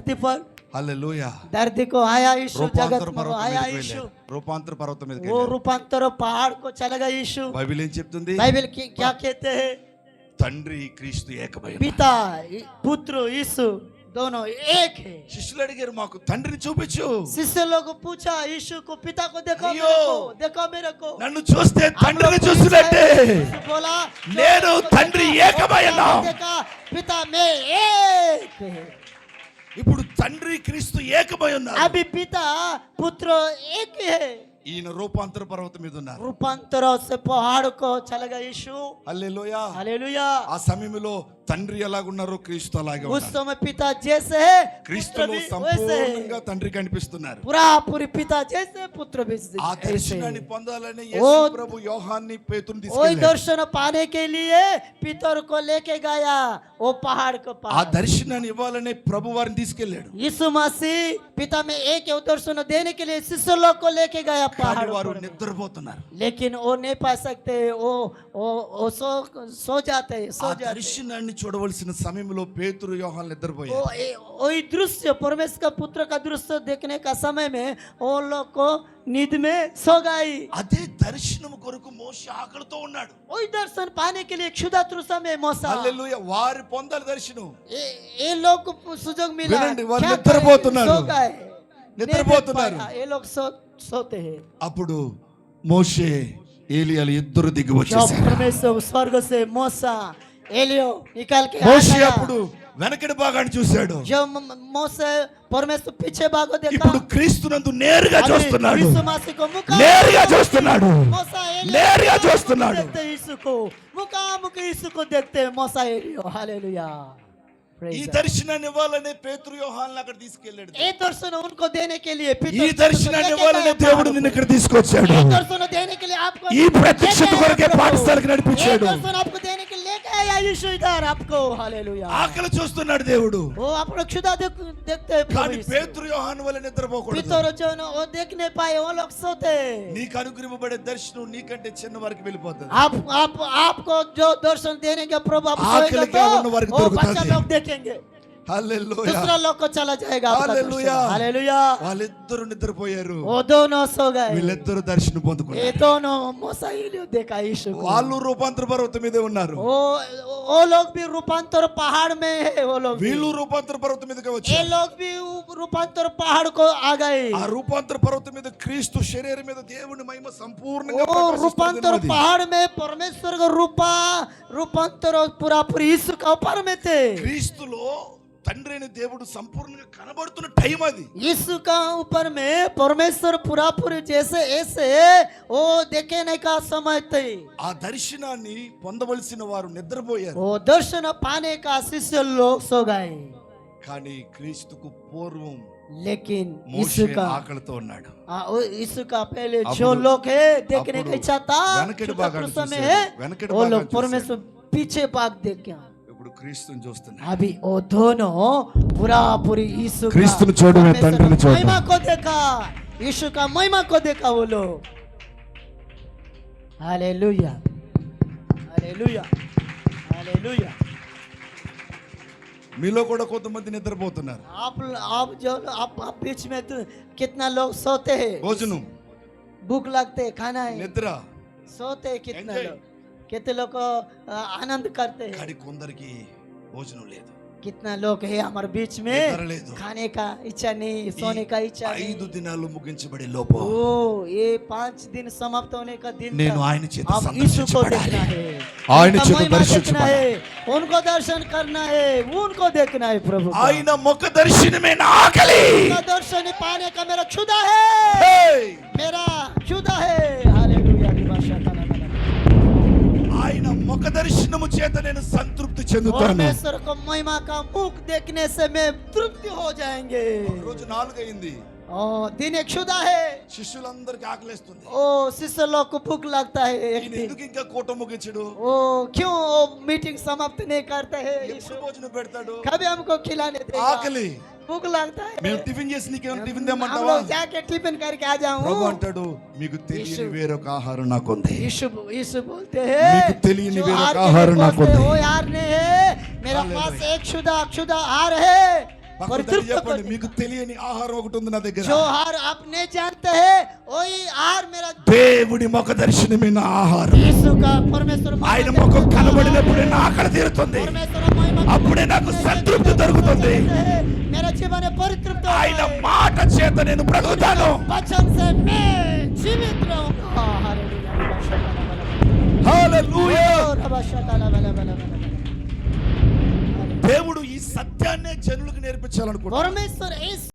धरती पर హల్లెలూయా धरती को आया यीशु जगत రూపాంతర में పర్వతం आया మీదకి यीशु వెళ్ళాడు. రూపాంతర పర్వతం మీదకి वो వెళ్ళాడు. रूपांतर पहाड़ को चला गया यीशु బైబిల్ ఏం చెప్తుంది बाइबल की क्या कहते हैं తండ్రి క్రీస్తు ఏకమై ఉన్నారు. पिता पुत्र यीशु दोनों एक है శిష్యులు అడిగారు మాకు తండ్రిని చూపించు शिष्य लोग को पूछा यीशु को पिता को देखो अयो! मेरे को देखो मेरे को నన్ను చూస్తే हम लोग తండ్రిని को చూస్తున్నట్టే यीशु बोला నేను "जो తండ్రి देखा, ఏకమై वो ఉన్నాం." देखा पिता में एक है ఇప్పుడు తండ్రి క్రీస్తు ఏకమై ఉన్నారు. అభి పిత పుత్రో ఏకే ఈయన రూపాంతర పర్వతం మీద ఉన్నారు. రూపాంతర ఆడుకో చలగా హల్లెలూయా. హల్లెలూయా. ఆ సమయంలో తండ్రి ఎలాగున్నారో క్రీస్తు అలాగే ఉత్తమ పిత చేసే సంపూర్ణంగా తండ్రి కనిపిస్తున్నారు. పురాపురి పిత చేసే పుత్ర ఆ దర్శనాన్ని పొందాలని ప్రభు యోహాన్ని ఓ దర్శన పానే కే కో లేకే గాయా. ఓ పహాడ్ ఆ దర్శనాన్ని ఇవ్వాలనే ప్రభు వారిని తీసుకెళ్ళాడు. యేసు మసీ ఏకే దర్శన దేనికి కే శిష్యులో లేకే గాయా. కానీ వారు నిద్రపోతున్నారు. లేకిన్ ఓ నే పా సక్తే ఓ ఓ ఓ సో సో జాతే సో జాతే దర్శనాన్ని చూడవలసిన సమయంలో పేతురు యోహాన్ నిద్రపోయారు. ఓ ఈ దృశ్య పరమేశ్ కా పుత్ర కా దృశ్య దేఖనే కా సమయమే ఓ లోకో నిధమే సోగాయి. అదే దర్శనం కొరకు మోస ఆకలితో ఉన్నాడు. ఓ దర్శన పానే కే లియే క్షుదా మోస. హల్లెలూయా వారు పొందాలి దర్శనం. ఏ ఏ లోకు సుజోగ్ మిలా వినండి సోగాయి. నిద్రపోతున్నారు. ఏ లోగ్ సోతే హే అప్పుడు మోషే ఏలియాలు ఇద్దరు దిగి వచ్చేసారు స్వర్గసే మోసా ఏలియో నికాల్కి మోషే అప్పుడు వెనకటి భాగాన్ని చూశాడు. మోసే పరమేశ్వర్ పిచ్చే భాగం దేఖా ఇప్పుడు క్రీస్తునందు నేరుగా చూస్తున్నాడు. నేరుగా చూస్తున్నాడు. నేరుగా చూస్తున్నాడు. ముఖాముఖి ఇసుకు దేఖతే మోసా ఏలియో హల్లెలూయా ఈ God. దర్శనాన్ని ఇవ్వాలనే పేతురు యోహాన్ అక్కడ తీసుకెళ్ళాడు ये दर्शन उनको देने के लिए ఈ पिता దర్శనాన్ని लेके ఇవ్వాలనే गया దేవుడు पहाड़ నిన్ను को। ఇక్కడ తీసుకొచ్చాడు ये दर्शन देने के लिए आपको ఈ ప్రత్యక్షత लेके आया కొరకే प्रभु। పాఠశాలకు ये నడిపించాడు दर्शन आपको తీసేదారు ఆపుకో హల్లెలూయా. ఆకలి చూస్తున్నాడు దేవుడు. ఓ అప్పుడు క్షుదా देखते కానీ పేతురు యోహాను వలె నిద్రపోకూడదు. పేతురు వచ్చాను ఓ देखने पाए वो लोग सोते నీకు దర్శనం నీకంటే చిన్న వారికి వెళ్ళిపోతుంది. ఆప్ ఆప్ आपको जो दर्शन देने का प्रभु देखेंगे లోకి చాలా జాయిగా వాళ్ళిద్దరు నిద్రపోయారు. వీళ్ళిద్దరు దర్శనం పొందుకున్నారు. వాళ్ళు రూపాంతర పర్వతం మీదే ఉన్నారు. ఓ లోగ్ బి రూపాంతర పహాడ్ మే ఓ లోగ్ వీళ్ళు రూపాంతర పర్వతం మీదకి వచ్చారు. ఏ లోగ్ బి రూపాంతర పహాడ్ కో ఆగాయి? ఆ రూపాంతర పర్వతం మీద క్రీస్తు శరీరం మీద దేవుని మహిమ సంపూర్ణంగా ఓ రూపాంతర పహాడ్ మే పరమేశ్వర్ రూప రూపాంతర పూరా పూరి యేసు క్రీస్తులో తండ్రి అయిన దేవుడు సంపూర్ణంగా కనబడుతున్న టైం అది यीशु का ऊपर में परमेश्वर पूरा पूरी जैसे ऐसे वो देखने का समय थे ఆ దర్శనాన్ని పొందవలసిన వారు నిద్రపోయారు वो दर्शन पाने का शिष्य लोग सो गए కానీ క్రీస్తుకు పూర్వం लेकिन మోషే यीशु का ఆకలితో ఉన్నాడు आ, वो यीशु का पहले जो అప్పుడు- लोग है देखने का అప్పుడు इच्छा था వెనకటి जो భాగాన్ని समय చూశాడు. है వెనకటి वो భాగాన్ని लोग परमेश्वर पीछे भाग देख के आए। ఇప్పుడు క్రీస్తుని చూస్తున్నాడు अभी वो दोनों पूरा पूरी यीशु का క్రీస్తుని చూడమే, परमेश्वर తండ్రిని का చూడడం. महिमा को देखा यीशु का महिमा को देखा वो लोग हालेलुया हालेलुया हालेलुया మీలో కూడా కొంతమంది నిద్రపోతున్నారు आप आप जो आप, आप बीच में तो कितना लोग सोते हैं భోజనం भूख लगते है खाना है నిద్ర सोते हैं कितने Enjoy. लोग कितने लोग को आ, आनंद करते हैं కానీ కొందరికి భోజనం లేదు कितना लोग है हमारे बीच में నిద్ర లేదు खाने का इच्छा नहीं सोने का इच्छा ఐదు नहीं దినాలు ముగించబడే లోపు ओ ये पांच दिन समाप्त होने का दिन నేను था। ఆయన చేత अब यीशु को సందర్శించబడాలి देखना है ఆయన उनका చేత महिमा देखना దర్శించబడాలి है उनको दर्शन करना है उनको देखना है प्रभु का। ఆయన ముఖ దర్శనమే నా ఆకలి उनका दर्शन पाने का मेरा क्षुदा है దర్శనము చేత నేను సంతృప్తి చెందుతాను परमेश्वर को महिमा का मुख देखने से मैं तृप्ति हो जाएंगे రోజు నాలుగైంది ओ दिन एक क्षुदा है శిష్యులందరికి ఆకలేస్తుంది ओ शिष्य लोग को भूख लगता है एक ఈయన दिन ఎందుకు ఇంకా కూట ముగించడు ओ क्यों वो मीटिंग समाप्त नहीं करते हैं ఎప్పుడు यीशु భోజనం పెడతాడు कभी हमको खिलाने देगा ఆకలి भूख लगता है మేము టిఫిన్ చేసి నీకేమైనా టిఫిన్ हम తెమ్మంటావా लोग जाके टिफिन करके आ ప్రభు जाऊं అంటాడు మీకు తెలియని యేసు. వేరొక ఆహారం నాకుంది यीशु यीशु बोलते మీకు हैं తెలియని जो వేరొక आहार के ఆహారం लिए నాకుంది बोलते, वो यार नहीं है मेरा हालेलुया। पास एक शुदा क्षुदा आहार है మీకు తెలియని ఆహారం ఒకటి ఉంది నా దగ్గర. జోహార్ ఆప్నే హే. ఓయి మేరా దేవుడి ముఖ దర్శనమైన ఆహారం. యేసుగా పరమేశ్వర ఆయన ముఖం కనబడినప్పుడు నా ఆకలి తీరుతుంది. అప్పుడే నాకు సంతృప్తి దొరుకుతుంది. మేరా జీవన ఆయన మాట చేత నేను బ్రతుకుతాను. వచన సే మే జీవితం హల్లెలూయా. దేవుడు సత్యాన్నే జనులకు నేర్పించాలనుకుంటున్నాను